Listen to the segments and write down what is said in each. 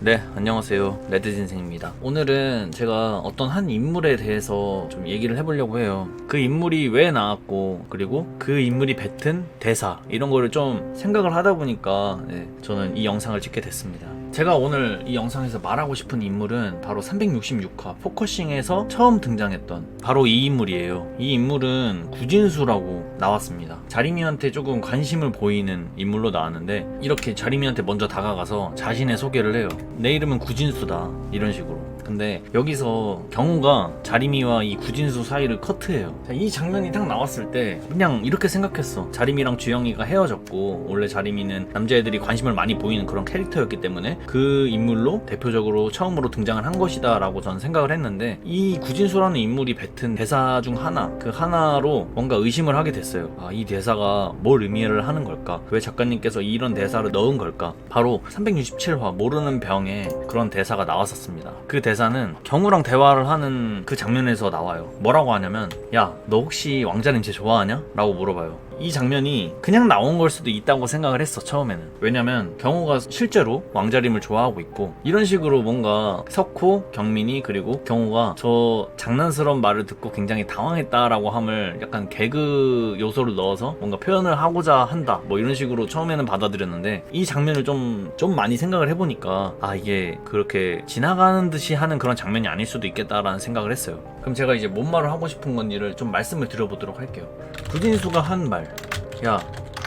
네, 안녕하세요. 레드진생입니다. 오늘은 제가 어떤 한 인물에 대해서 좀 얘기를 해보려고 해요. 그 인물이 왜 나왔고, 그리고 그 인물이 뱉은 대사, 이런 거를 좀 생각을 하다 보니까, 네, 저는 이 영상을 찍게 됐습니다. 제가 오늘 이 영상에서 말하고 싶은 인물은 바로 366화 포커싱에서 처음 등장했던 바로 이 인물이에요. 이 인물은 구진수라고 나왔습니다. 자리미한테 조금 관심을 보이는 인물로 나왔는데 이렇게 자리미한테 먼저 다가가서 자신의 소개를 해요. 내 이름은 구진수다. 이런 식으로. 근데 여기서 경우가 자리미와 이 구진수 사이를 커트해요. 자, 이 장면이 딱 나왔을 때 그냥 이렇게 생각했어. 자리미랑 주영이가 헤어졌고 원래 자리미는 남자애들이 관심을 많이 보이는 그런 캐릭터였기 때문에 그 인물로 대표적으로 처음으로 등장을 한 것이다라고 저는 생각을 했는데 이 구진수라는 인물이 뱉은 대사 중 하나 그 하나로 뭔가 의심을 하게 됐어요. 아, 이 대사가 뭘 의미를 하는 걸까? 왜 작가님께서 이런 대사를 넣은 걸까? 바로 367화 모르는 병에 그런 대사가 나왔었습니다. 그 대사 는 경우랑 대화를 하는 그 장면에서 나와요. 뭐라고 하냐면 야 너 혹시 왕자님 쟤 좋아하냐? 라고 물어봐요. 이 장면이 그냥 나온 걸 수도 있다고 생각을 했어 처음에는. 왜냐면 경호가 실제로 왕자림을 좋아하고 있고 이런 식으로 뭔가 석호 경민이 그리고 경호가 저 장난스러운 말을 듣고 굉장히 당황했다라고 함을 약간 개그 요소를 넣어서 뭔가 표현을 하고자 한다 뭐 이런 식으로 처음에는 받아들였는데 이 장면을 좀좀 많이 생각을 해보니까 아 이게 그렇게 지나가는 듯이 하는 그런 장면이 아닐 수도 있겠다라는 생각을 했어요. 그럼 제가 이제 뭔 말을 하고 싶은 건지를 좀 말씀을 드려보도록 할게요. 구진수가 한 말 야,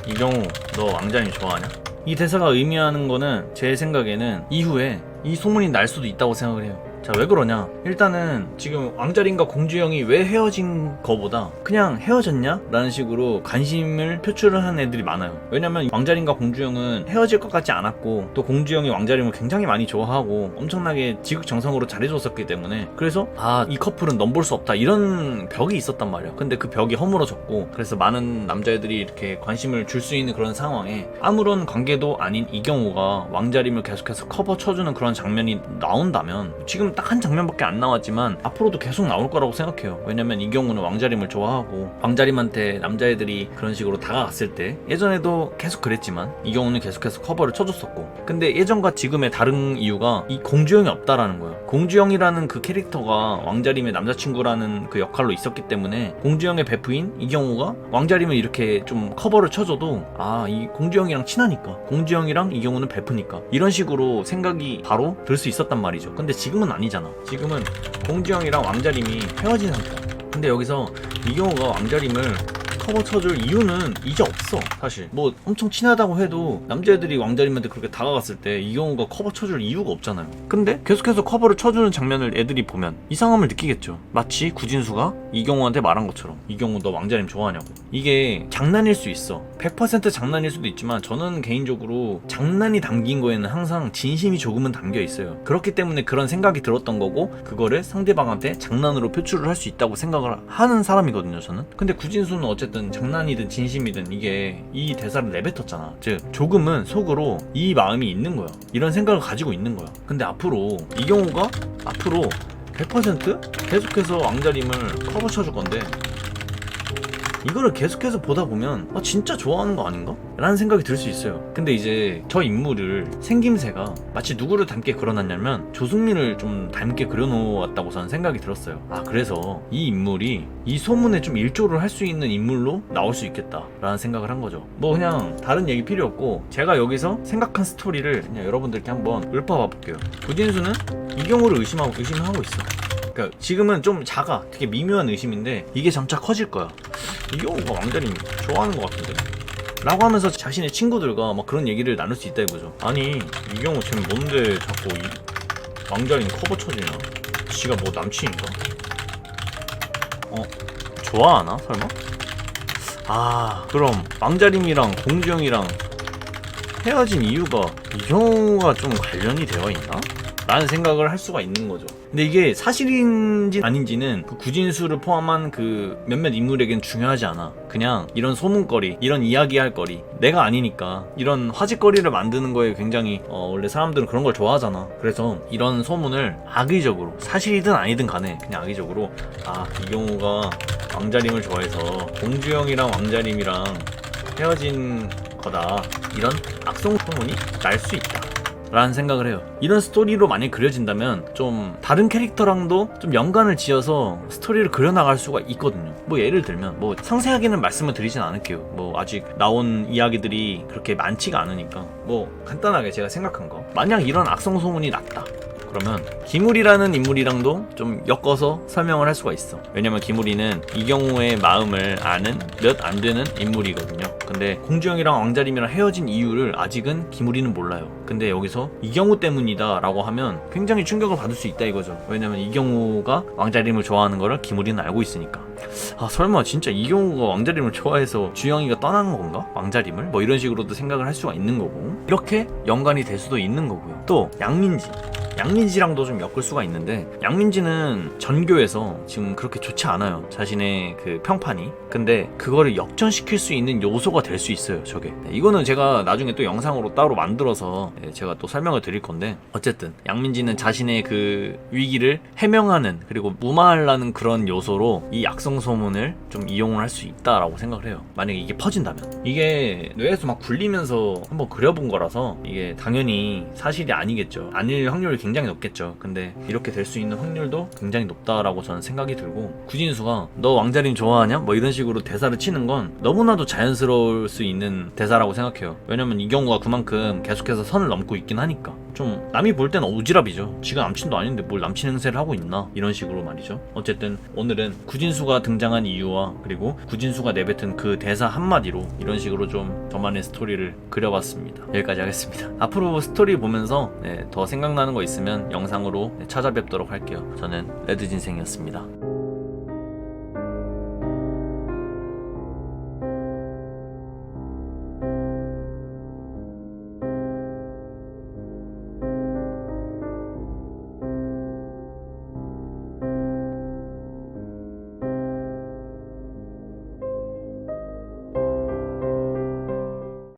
이경우, 너 왕자님 좋아하냐? 이 대사가 의미하는 거는 제 생각에는 이후에 이 소문이 날 수도 있다고 생각을 해요. 자, 왜 그러냐? 일단은 지금 왕자림과 공주영이 왜 헤어진 거보다 그냥 헤어졌냐? 라는 식으로 관심을 표출을 하는 애들이 많아요. 왜냐면 왕자림과 공주영은 헤어질 것 같지 않았고 또 공주영이 왕자림을 굉장히 많이 좋아하고 엄청나게 지극정성으로 잘해줬었기 때문에 그래서 아, 이 커플은 넘볼 수 없다. 이런 벽이 있었단 말이야. 근데 그 벽이 허물어졌고 그래서 많은 남자애들이 이렇게 관심을 줄 수 있는 그런 상황에 아무런 관계도 아닌 이경호가 왕자림을 계속해서 커버 쳐주는 그런 장면이 나온다면 지금 딱 한 장면밖에 안 나왔지만 앞으로도 계속 나올 거라고 생각해요. 왜냐면 이 경우는 왕자림을 좋아하고 왕자림한테 남자애들이 그런 식으로 다가갔을 때 예전에도 계속 그랬지만 이 경우는 계속해서 커버를 쳐줬었고 근데 예전과 지금의 다른 이유가 이 공주형이 없다라는 거예요. 공주형이라는 그 캐릭터가 왕자림의 남자친구라는 그 역할로 있었기 때문에 공주형의 베프인 이 경우가 왕자림을 이렇게 좀 커버를 쳐줘도 아 이 공주형이랑 친하니까 공주형이랑 이 경우는 베프니까 이런 식으로 생각이 바로 들 수 있었단 말이죠. 근데 지금은 아니잖아. 지금은 공주형이랑 왕자림이 헤어진 상태야. 근데 여기서 이경호가 왕자림을 커버 쳐줄 이유는 이제 없어 사실. 뭐 엄청 친하다고 해도 남자애들이 왕자림한테 그렇게 다가갔을 때 이경호가 커버 쳐줄 이유가 없잖아요. 근데 계속해서 커버를 쳐주는 장면을 애들이 보면 이상함을 느끼겠죠. 마치 구진수가 이경호한테 말한 것처럼 이경호 너 왕자림 좋아하냐고. 이게 장난일 수 있어. 100% 장난일 수도 있지만 저는 개인적으로 장난이 담긴 거에는 항상 진심이 조금은 담겨 있어요. 그렇기 때문에 그런 생각이 들었던 거고 그거를 상대방한테 장난으로 표출을 할 수 있다고 생각을 하는 사람이거든요 저는. 근데 구진수는 어쨌 든 장난이든 진심이든 이게 이 대사를 내뱉었잖아. 즉 조금은 속으로 이 마음이 있는 거야. 이런 생각을 가지고 있는 거야. 근데 앞으로 이 경우가 앞으로 100% 계속해서 왕자림을 커버 쳐줄 건데 이거를 계속해서 보다 보면 아 진짜 좋아하는 거 아닌가? 라는 생각이 들 수 있어요. 근데 이제 저 인물을 생김새가 마치 누구를 닮게 그려놨냐면 조승민을 좀 닮게 그려놓았다고 저는 생각이 들었어요. 아 그래서 이 인물이 이 소문에 좀 일조를 할 수 있는 인물로 나올 수 있겠다 라는 생각을 한 거죠. 뭐 그냥 다른 얘기 필요 없고 제가 여기서 생각한 스토리를 그냥 여러분들께 한번 읊어봐 볼게요. 구진수는 이경호를 의심하고, 의심하고 있어. 그러니까 지금은 좀 작아. 되게 미묘한 의심인데 이게 점차 커질 거야. 이경호가 왕자님 좋아하는 것 같은데 라고 하면서 자신의 친구들과 막 그런 얘기를 나눌 수 있다 이거죠 아니 이경호 쟤는 뭔데 자꾸 이 왕자님 커버 쳐지냐 지가 뭐 남친인가 어 좋아하나 설마 아 그럼 왕자림이랑 공주영이랑 헤어진 이유가 이경호가 좀 관련이 되어 있나? 라는 생각을 할 수가 있는 거죠. 근데 이게 사실인지 아닌지는 그 구진수를 포함한 그 몇몇 인물에겐 중요하지 않아. 그냥 이런 소문거리, 이런 이야기할 거리. 내가 아니니까 이런 화제거리를 만드는 거에 굉장히 어, 원래 사람들은 그런 걸 좋아하잖아. 그래서 이런 소문을 악의적으로 사실이든 아니든 간에 그냥 악의적으로 아 이경호가 왕자림을 좋아해서 공주영이랑 왕자림이랑 헤어진 거다. 이런 악성 소문이 날 수 있다. 라는 생각을 해요. 이런 스토리로 많이 그려진다면 좀 다른 캐릭터랑도 좀 연관을 지어서 스토리를 그려나갈 수가 있거든요. 뭐 예를 들면 뭐 상세하게는 말씀을 드리진 않을게요. 뭐 아직 나온 이야기들이 그렇게 많지가 않으니까 뭐 간단하게 제가 생각한 거. 만약 이런 악성 소문이 났다. 그러면 기물이라는 인물이랑도 좀 엮어서 설명을 할 수가 있어. 왜냐면 기물이는 이경우의 마음을 아는 몇 안 되는 인물이거든요. 근데 공주영이랑 왕자림이랑 헤어진 이유를 아직은 기물이는 몰라요. 근데 여기서 이경우 때문이다 라고 하면 굉장히 충격을 받을 수 있다 이거죠. 왜냐면 이경우가 왕자림을 좋아하는 거를 기물이는 알고 있으니까. 아 설마 진짜 이경우가 왕자림을 좋아해서 주영이가 떠난 건가? 왕자림을? 뭐 이런 식으로도 생각을 할 수가 있는 거고 이렇게 연관이 될 수도 있는 거고요. 또 양민지. 양민지랑도 좀 엮을 수가 있는데 양민지는 전교에서 지금 그렇게 좋지 않아요. 자신의 그 평판이. 근데 그거를 역전시킬 수 있는 요소가 될 수 있어요 저게. 네, 이거는 제가 나중에 또 영상으로 따로 만들어서 예, 제가 또 설명을 드릴 건데 어쨌든 양민지는 자신의 그 위기를 해명하는 그리고 무마하려는 그런 요소로 이 악성 소문을 좀 이용을 할 수 있다라고 생각을 해요. 만약에 이게 퍼진다면. 이게 뇌에서 막 굴리면서 한번 그려본 거라서 이게 당연히 사실이 아니겠죠. 아닐 확률이 굉장히 높겠죠. 근데 이렇게 될 수 있는 확률도 굉장히 높다라고 저는 생각이 들고 구진수가 너 왕자림 좋아하냐? 뭐 이런 식으로 대사를 치는 건 너무나도 자연스러울 수 있는 대사라고 생각해요. 왜냐면 이 경우가 그만큼 계속해서 선을 넘고 있긴 하니까. 좀 남이 볼 때는 오지랖이죠. 지가 남친도 아닌데 뭘 남친 행세를 하고 있나? 이런 식으로 말이죠. 어쨌든 오늘은 구진수가 등장한 이유와 그리고 구진수가 내뱉은 그 대사 한마디로 이런 식으로 좀 저만의 스토리를 그려봤습니다. 여기까지 하겠습니다. 앞으로 스토리 보면서 네, 더 생각나는 거 있으면 영상으로 찾아뵙도록 할게요. 저는 레드진생이었습니다